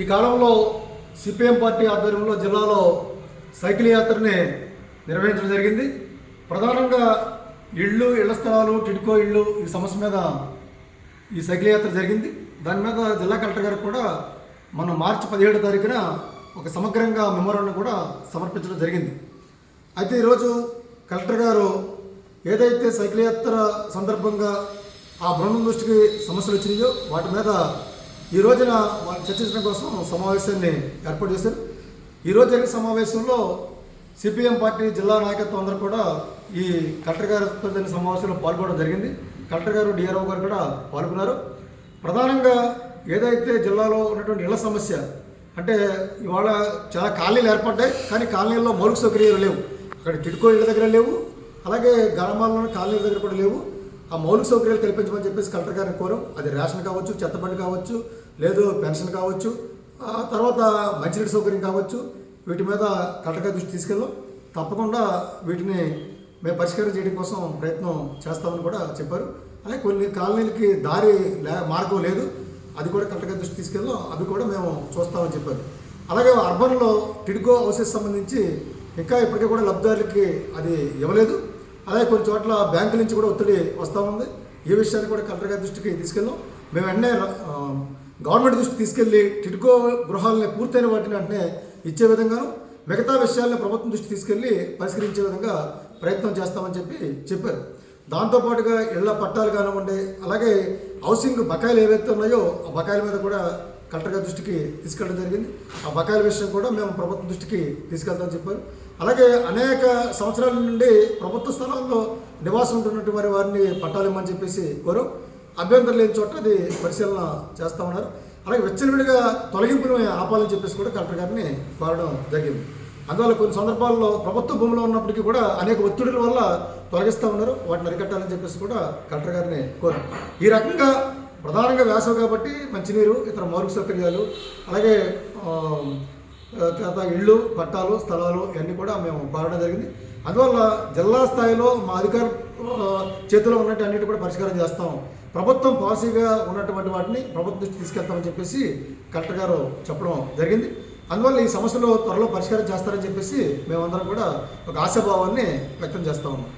ఈ కాలంలో CPM party ఆధ్వర్యంలో జిల్లాలో సైకిల్ యాత్రని నిర్వహించడం జరిగింది. ప్రధానంగా ఇళ్ళు ఇళ్ళ స్థలాలు టిడ్కో ఇళ్ళు ఈ సమస్య మీద ఈ సైకిల్ యాత్ర జరిగింది. దాని మీద జిల్లా కలెక్టర్ గారు కూడా మనం మార్చి పదిహేడో తారీఖున ఒక సమగ్రంగా మెమోరాండం కూడా సమర్పించడం జరిగింది. అయితే ఈరోజు కలెక్టర్ గారు ఏదైతే సైకిల్ యాత్ర సందర్భంగా ఆ బృందం దృష్టికి సమస్యలు వచ్చినాయో వాటి మీద ఈ రోజున వాళ్ళు చర్చించడం కోసం సమావేశాన్ని ఏర్పాటు చేశారు. ఈరోజు జరిగిన సమావేశంలో సిపిఎం పార్టీ జిల్లా నాయకత్వం అందరూ కూడా ఈ కలెక్టర్ గారితో జరిగిన సమావేశంలో పాల్గొనడం జరిగింది. కలెక్టర్ గారు డిఆర్ఓ గారు కూడా పాల్గొన్నారు. ప్రధానంగా ఏదైతే జిల్లాలో ఉన్నటువంటి ఇళ్ళ సమస్య అంటే ఇవాళ చాలా కాలనీలు ఏర్పడ్డాయి కానీ కాలనీల్లో మౌలిక సౌకర్యాలు లేవు. అక్కడ టిడ్కో ఇళ్ళ దగ్గర లేవు. అలాగే గ్రామాల్లోని కాలనీల దగ్గర కూడా లేవు. ఆ మౌలిక సౌకర్యాలు కల్పించమని చెప్పేసి కలెక్టర్ గారిని కోరం. అది రేషన్ కావచ్చు చెత్తబండి కావచ్చు లేదు పెన్షన్ కావచ్చు ఆ తర్వాత మంచినీటి సౌకర్యం కావచ్చు వీటి మీద కలెక్టర్ గారి దృష్టి తీసుకెళ్ళాం. తప్పకుండా వీటిని మేము పరిష్కారం చేయడం కోసం ప్రయత్నం చేస్తామని కూడా చెప్పారు. అలాగే కొన్ని కాలనీలకి దారి లే మార్గం లేదు. అది కూడా కలెక్టర్ గారి దృష్టి తీసుకెళ్ళాం. అవి కూడా మేము చూస్తామని చెప్పారు. అలాగే అర్బన్లో టిడ్కో హౌసెస్ సంబంధించి ఇంకా ఇప్పటికీ కూడా లబ్ధిదారులకి అది ఇవ్వలేదు. అలాగే కొన్ని చోట్ల బ్యాంకుల నుంచి కూడా ఒత్తిడి వస్తూ ఉంది. ఈ విషయాన్ని కూడా కలెక్టర్ గారి దృష్టికి తీసుకెళ్ళాం మేము వెంటనే గవర్నమెంట్ దృష్టికి తీసుకెళ్ళి టిడ్కో గృహాలని పూర్తయిన వాటిని వెంటనే ఇచ్చే విధంగాను మిగతా విషయాలను ప్రభుత్వం దృష్టికి తీసుకెళ్ళి పరిష్కరించే విధంగా ప్రయత్నం చేస్తామని చెప్పి చెప్పారు. దాంతోపాటుగా ఇళ్ళ పట్టాలు కానివ్వండి అలాగే హౌసింగ్ బకాయిలు ఏవైతే ఉన్నాయో ఆ బకాయిల మీద కూడా కలెక్టర్ గారి దృష్టికి తీసుకెళ్ళడం జరిగింది. ఆ బకాయిల విషయం కూడా మేము ప్రభుత్వం దృష్టికి తీసుకెళ్తామని చెప్పారు. అలాగే అనేక సంవత్సరాల నుండి ప్రభుత్వ స్థలాల్లో నివాసం ఉంటున్నటువంటి వారి వారిని పట్టాలు ఇమ్మని చెప్పేసి కోరు. అభ్యంతరం లేని చోట అది పరిశీలన చేస్తామన్నారు అలాగే వెచ్చలవిడిగా తొలగింపును ఆపాలని చెప్పేసి కూడా కలెక్టర్ గారిని కోరడం జరిగింది. అందువల్ల కొన్ని సందర్భాల్లో ప్రభుత్వ భూమిలో ఉన్నప్పటికీ కూడా అనేక ఒత్తిడుల వల్ల తొలగిస్తూ ఉన్నారు. వాటిని అరికట్టాలని చెప్పేసి కూడా కలెక్టర్ గారిని కోరు. ఈ రకంగా ప్రధానంగా వేసవి కాబట్టి మంచినీరు ఇతర మౌలిక సౌకర్యాలు అలాగే తర్వాత ఇళ్ళు పట్టాలు స్థలాలు ఇవన్నీ కూడా మేము పాడడం జరిగింది. అందువల్ల జిల్లా స్థాయిలో మా అధికార చేతిలో ఉన్నట్టు అన్నిటి కూడా పరిష్కారం చేస్తాం. ప్రభుత్వం పాలసీగా ఉన్నటువంటి వాటిని ప్రభుత్వం దృష్టి తీసుకెళ్తామని చెప్పేసి కలెక్టర్ గారు చెప్పడం జరిగింది. అందువల్ల ఈ సమస్యలు త్వరలో పరిష్కారం చేస్తారని చెప్పేసి మేమందరం కూడా ఒక ఆశాభావాన్ని వ్యక్తం చేస్తా ఉన్నాం.